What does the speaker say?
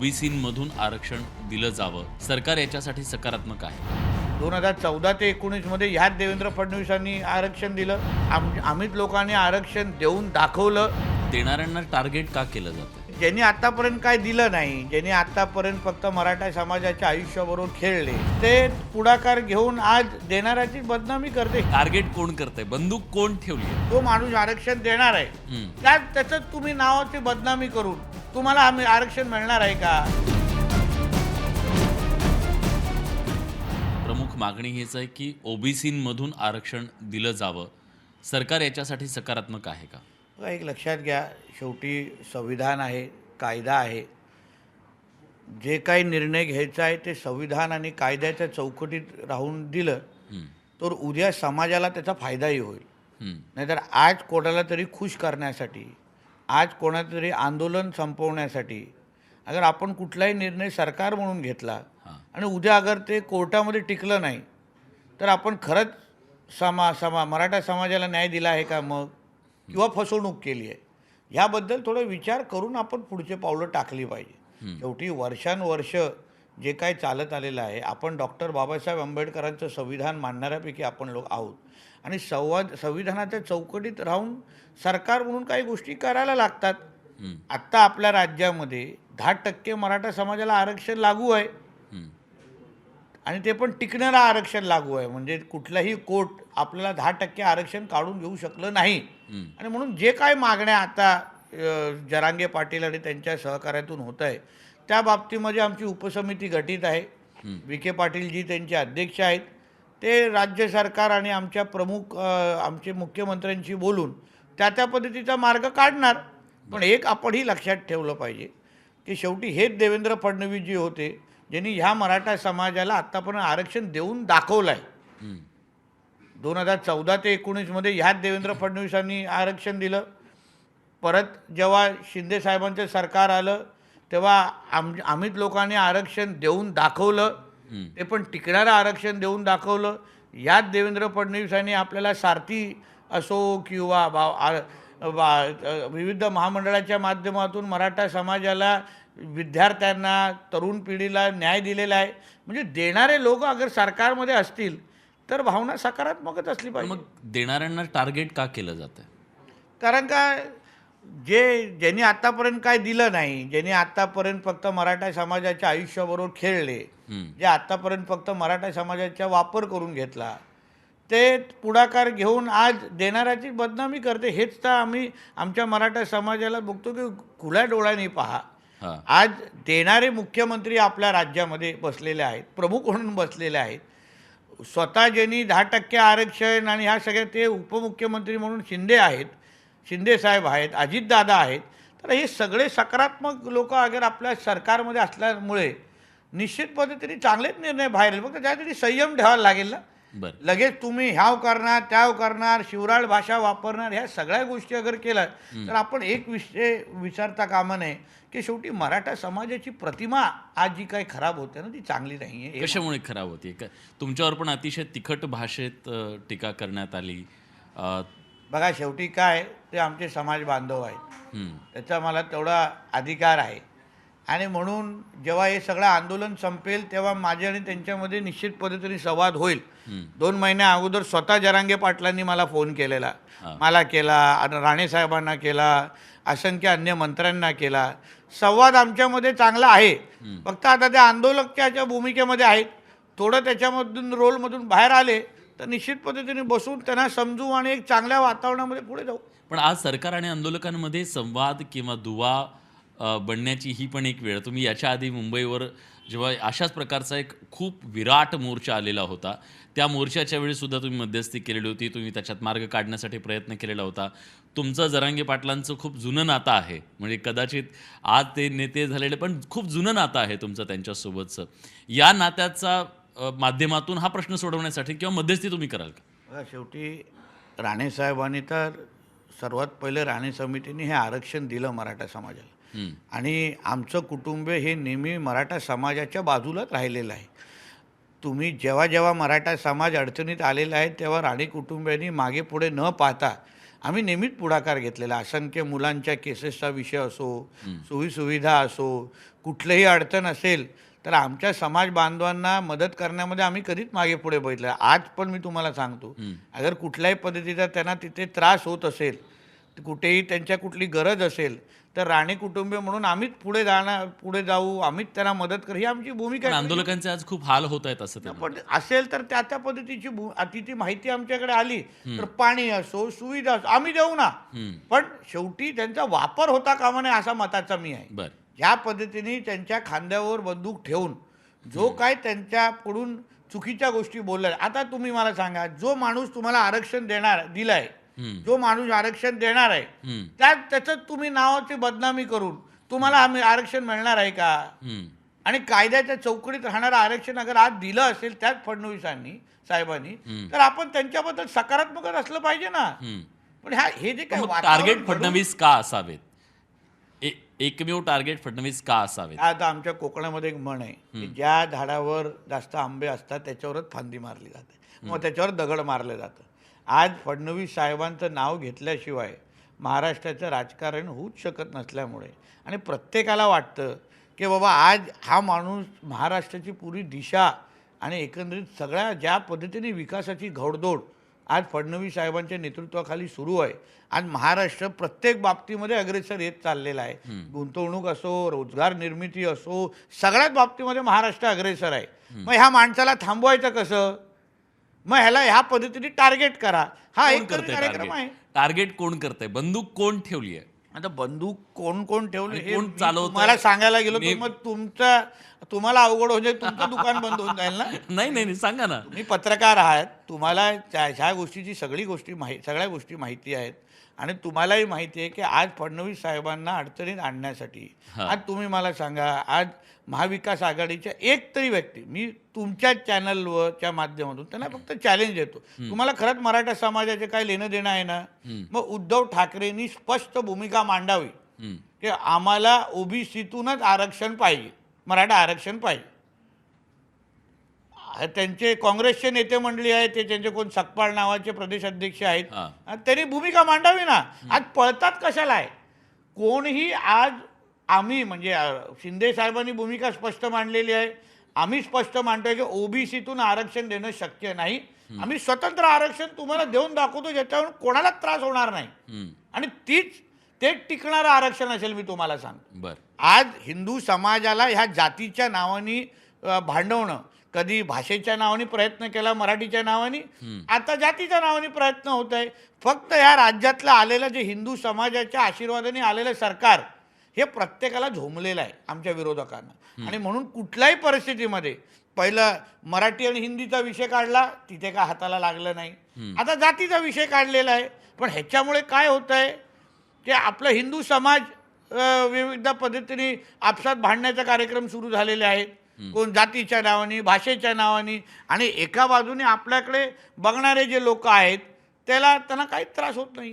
ओबीसीमधून आरक्षण दिलं जावं. सरकार याच्यासाठी सकारात्मक आहे. दोन हजार चौदा ते एकोणीसमध्ये ह्याच देवेंद्र फडणवीसांनी आरक्षण दिलं. आम अमित लोकांनी आरक्षण देऊन दाखवलं. देणाऱ्यांना टार्गेट का केलं जातं? ज्यांनी आतापर्यंत काय दिलं नाही ज्यांनी आतापर्यंत फक्त मराठा समाजाच्या आयुष्याबरोबर खेळले ते पुढाकार घेऊन आज देणाऱ्याची बदनामी करते. टार्गेट कोण करतंय? बंदूक कोण ठेवली तो माणूस आरक्षण देणार आहे. त्यात त्याच्यात तुम्ही नावाची बदनामी करून तुम्हाला आम्ही आरक्षण मिळणार आहे का? प्रमुख मागणी हीच आहे की ओबीसीमधून आरक्षण दिलं जावं. सरकार याच्यासाठी सकारात्मक आहे का? बघा एक लक्षात घ्या शेवटी संविधान आहे कायदा आहे. जे काही निर्णय घ्यायचा आहे ते संविधान आणि कायद्याच्या चौकटीत राहून दिलं हम्म. तर उद्या समाजाला त्याचा फायदाही होईल. हम्म. नाहीतर आज कोणाला तरी खुश करण्यासाठी आज कोणाचं तरी आंदोलन संपवण्यासाठी अगर आपण कुठलाही निर्णय सरकार म्हणून घेतला. आणि उद्या अगर ते कोर्टामध्ये टिकलं नाही तर आपण खरंच समा समा मराठा समाजाला न्याय दिला आहे का मग? किंवा फसवणूक केली आहे? ह्याबद्दल थोडं विचार करून आपण पुढचे पावलं टाकली पाहिजे. शेवटी वर्षानुवर्ष जे काय चालत आलेलं आहे आपण डॉक्टर बाबासाहेब आंबेडकरांचं संविधान मानणाऱ्यापैकी आपण लोक आहोत आणि संवाद संविधानाच्या चौकटीत राहून सरकार म्हणून काही गोष्टी करायला लागतात. आत्ता आपल्या राज्यामध्ये दहा टक्के मराठा समाजाला आरक्षण लागू आहे. आणि ते पण टिकणारं आरक्षण लागू आहे म्हणजे कुठलाही कोर्ट आपल्याला दहा टक्के आरक्षण काढून घेऊ शकलं नाही. आणि म्हणून जे काय मागण्या आता जरांगे पाटील आणि त्यांच्या सहकार्यातून होत आहे त्या बाबतीमध्ये आमची उपसमिती गठीत आहे. विखे पाटीलजी त्यांचे अध्यक्ष आहेत. ते राज्य सरकार आणि आमच्या प्रमुख आमचे मुख्यमंत्र्यांशी बोलून त्या त्या पद्धतीचा मार्ग काढणार. पण एक आपणही लक्षात ठेवलं पाहिजे की शेवटी हेच देवेंद्र फडणवीस जी होते ज्यांनी ह्या मराठा समाजाला आत्तापर्यंत आरक्षण देऊन दाखवलं आहे. दोन हजार चौदा ते एकोणीसमध्ये ह्याच देवेंद्र फडणवीसांनी आरक्षण दिलं. परत जेव्हा शिंदे साहेबांचं सरकार आलं तेव्हा आम अमित लोकांनी आरक्षण देऊन दाखवलं. ते पण टिकणारं आरक्षण देऊन दाखवलं. याच देवेंद्र फडणवीसांनी आपल्याला सारथी असो किंवा भाव विविध महामंडळाच्या माध्यमातून मराठा समाजाला विद्यार्थ्यांना तरुण पिढीला न्याय दिलेला आहे. म्हणजे देणारे लोक अगर सरकारमध्ये असतील तर भावना सकारात्मकच असली पाहिजे. मग देणाऱ्यांना टार्गेट का केलं जातं कारण का जे ज्यांनी आतापर्यंत काय दिलं नाही ज्यांनी आतापर्यंत फक्त मराठा समाजाच्या आयुष्याबरोबर खेळले. जे आतापर्यंत फक्त मराठा समाजाचा वापर करून घेतला ते पुढाकार घेऊन आज देणाऱ्याची बदनामी करते हेच तर आम्ही आमच्या मराठा समाजाला बघतो की खुल्या डोळ्याने पहा. आज देणारे मुख्यमंत्री आपल्या राज्यामध्ये बसलेले आहेत प्रमुख म्हणून बसलेले आहेत. स्वतः ज्यांनी दहा टक्के आरक्षण आणि ह्या सगळ्या ते उपमुख्यमंत्री म्हणून शिंदे आहेत शिंदे साहेब आहेत अजितदादा आहेत तर हे सगळे सकारात्मक लोक अगर आपल्या सरकारमध्ये असल्यामुळे निश्चित पद्धतीने चांगलेच निर्णय बाहेर येईल. फक्त त्यासाठी संयम ठेवायला लागेल ना. बरं. लगेच तुम्ही ह्याव करणार त्याव करणार शिवराळ भाषा वापरणार ह्या सगळ्या गोष्टी अगर केल्या तर आपण एक विषय विचारता कामा नये की शेवटी मराठा समाजाची प्रतिमा आज जी काही खराब होते ना ती चांगली नाही आहे. कशामुळे खराब होती? का तुमच्यावर पण अतिशय तिखट भाषेत टीका करण्यात आली. बघा शेवटी काय ते आमचे समाज बांधव आहेत. त्याचा मला तेवढा अधिकार आहे. आणि म्हणून जेव्हा हे सगळं आंदोलन संपेल तेव्हा माझे आणि त्यांच्यामध्ये निश्चित पद्धतीने संवाद होईल. दोन महिन्या अगोदर स्वतः जरांगे पाटलांनी मला फोन केलेला. मला केला राणे साहेबांना केला असंख्य अन्य मंत्र्यांना केला. संवाद आमच्यामध्ये चांगला आहे. फक्त आता त्या आंदोलकाच्या भूमिकेमध्ये आहेत. थोडं त्याच्यामधून रोलमधून बाहेर आले. तर निश्चित पद्धतीने बसून त्यांना समजू आणि एक चांगल्या वातावरणामध्ये पुढे जाऊ. पण आज सरकार आणि आंदोलकांमध्ये संवाद किंवा दुवा बनण्याची ही पण एक वेळ. तुम्ही याच्या आधी मुंबईवर जेव्हा अशाच प्रकारचा एक खूप विराट मोर्चा आलेला होता त्या मोर्चाच्या वेळीसुद्धा तुम्ही मध्यस्थी केलेली होती. तुम्ही त्याच्यात मार्ग काढण्यासाठी प्रयत्न केलेला होता. तुमचं जरांगे पाटलांचं खूप जुनं नातं आहे. म्हणजे कदाचित आज ते नेते झालेले पण खूप जुनं नातं आहे तुमचं त्यांच्यासोबतचं. या नात्याचा माध्यमातून हा प्रश्न सोडवण्यासाठी किंवा मध्यस्थी तुम्ही कराल का? शेवटी राणे साहेबांनी तर सर्वात पहिले राणे समितीने हे आरक्षण दिलं मराठा समाजाला. आणि आमचं कुटुंब हे नेहमी मराठा समाजाच्या बाजूलाच राहिलेलं आहे. तुम्ही जेव्हा जेव्हा मराठा समाज अडचणीत आलेला आहे तेव्हा राणे कुटुंबियांनी मागे पुढे न पाहता आम्ही नेहमीच पुढाकार घेतलेला. असंख्य मुलांच्या केसेसचा विषय असो सोयीसुविधा असो कुठलीही अडचण असेल तर आमच्या समाज बांधवांना मदत करण्यामध्ये आम्ही कधीच मागे पुढे बघितलं आज पण मी तुम्हाला सांगतो अगर कुठल्याही पद्धतीचा त्यांना तिथे त्रास होत असेल कुठेही त्यांच्या कुठली गरज असेल तर राणे कुटुंबीय म्हणून आम्हीच पुढे जाणार पुढे जाऊ आम्हीच त्यांना मदत करू ही आमची भूमिका. आंदोलकांचे आज खूप हाल होत आहेत असं पण असेल तर त्या त्या पद्धतीची भू- आता ती माहिती आमच्याकडे आली तर पाणी असो सुविधा असो आम्ही देऊ ना. पण शेवटी त्यांचा वापर होता कामा नये असा मताचा मी आहे. ज्या पद्धतीने त्यांच्या खांद्यावर बंदूक ठेवून जो काय त्यांच्याकडून चुकीच्या गोष्टी बोलल्या आता तुम्ही मला सांगा जो माणूस तुम्हाला आरक्षण देणार दिलाय. जो माणूस आरक्षण देणार आहे. त्या त्याचं तुम्ही नावाची बदनामी करून तुम्हाला आम्ही आरक्षण मिळणार आहे का. आणि कायद्याच्या चौकडीत राहणारं आरक्षण अगर आज दिलं असेल त्याच फडणवीसांनी साहेबांनी. तर आपण त्यांच्याबद्दल सकारात्मकच असलं पाहिजे ना. पण ह्या हे जे काय टार्गेट फडणवीस का असावेत एकमेव टार्गेट फडणवीस का असावेत? आता आमच्या कोकणामध्ये एक म्हण आहे की ज्या झाडावर जास्त आंबे असतात त्याच्यावरच फांदी मारली जाते. मग त्याच्यावर दगड मारलं जातं. आज फडणवीस साहेबांचं नाव घेतल्याशिवाय महाराष्ट्राचं राजकारण होऊच शकत नसल्यामुळे आणि प्रत्येकाला वाटतं की बाबा आज हा माणूस महाराष्ट्राची पुरी दिशा आणि एकंदरीत सगळ्या ज्या पद्धतीने विकासाची घोडदौड आज फडणवीस साहेबांच्या नेतृत्वाखाली सुरू आहे. आज महाराष्ट्र प्रत्येक बाबतीमध्ये अग्रेसर येत चाललेला आहे. गुंतवणूक असो रोजगार निर्मिती असो सगळ्याच बाबतीमध्ये महाराष्ट्र अग्रेसर आहे. मग ह्या माणसाला थांबवायचं कसं? मग ह्याला ह्या पद्धतीने टार्गेट करा. हा एक कार्यक्रम आहे. टार्गेट कोण करतंय? बंदूक कोण ठेवली आहे आता बंदूक कोण कोण ठेवले हे कोण मी चालवतंय? तुम्हाला सांगायला गेलो मग तुमचं तुम्हाला अवघड होते तुमचं दुकान बंद होऊन जाईल ना? नाही नाही नाही, सांगा ना. तुम्ही पत्रकार आहात तुम्हाला त्या ह्या गोष्टीची सगळी गोष्टी माहिती सगळ्या गोष्टी माहिती आहेत. आणि तुम्हालाही माहिती आहे की आज फडणवीस साहेबांना अडचणीत आणण्यासाठी. आज तुम्ही मला सांगा आज महाविकास आघाडीच्या एक तरी व्यक्ती मी तुमच्या चॅनलवरच्या माध्यमातून त्यांना फक्त चॅलेंज देतो. तुम्हाला खरंच मराठा समाजाचे काय लेणं देणं आहे ना? मग उद्धव ठाकरेंनी स्पष्ट भूमिका मांडावी. हम्म. की आम्हाला ओबीसीतूनच आरक्षण पाहिजे. मराठा आरक्षण पाहिजे. त्यांचे काँग्रेसचे नेते मंडळी आहेत ते त्यांचे कोण सकपाळ नावाचे प्रदेश अध्यक्ष आहेत त्यांनी भूमिका मांडावी ना. आज पळतात कशाला आहे? कोणीही आज आम्ही म्हणजे शिंदे साहेबांनी भूमिका स्पष्ट मांडलेली आहे. आम्ही स्पष्ट मांडतोय की ओबीसीतून आरक्षण देणं शक्य नाही. आम्ही स्वतंत्र आरक्षण तुम्हाला देऊन दाखवतो ज्याच्यावरून कोणालाच त्रास होणार नाही. आणि तीच ते टिकणारं आरक्षण असेल मी तुम्हाला सांगतो. बर. आज हिंदू समाजाला ह्या जातीच्या नावाने भांडवणं. कधी भाषेच्या नावाने प्रयत्न केला मराठीच्या नावाने आता जातीच्या नावाने प्रयत्न होत आहे फक्त ह्या राज्यातलं आलेलं जे हिंदू समाजाच्या आशीर्वादाने आलेलं सरकार हे प्रत्येकाला झोमलेलं आहे आमच्या विरोधकांना. आणि म्हणून कुठल्याही परिस्थितीमध्ये पहिलं मराठी आणि हिंदीचा विषय काढला तिथे काय हाताला लागलं नाही. आता जातीचा विषय काढलेला आहे. पण ह्याच्यामुळे काय होत आहे की आपला हिंदू समाज विविध पद्धतीने आपसात भांडण्याचा कार्यक्रम सुरू झालेले आहेत. कोण जातीच्या नावाने भाषेच्या नावाने आणि एका बाजूने आपल्याकडे बघणारे जे लोक आहेत त्याला त्यांना काहीच त्रास होत नाही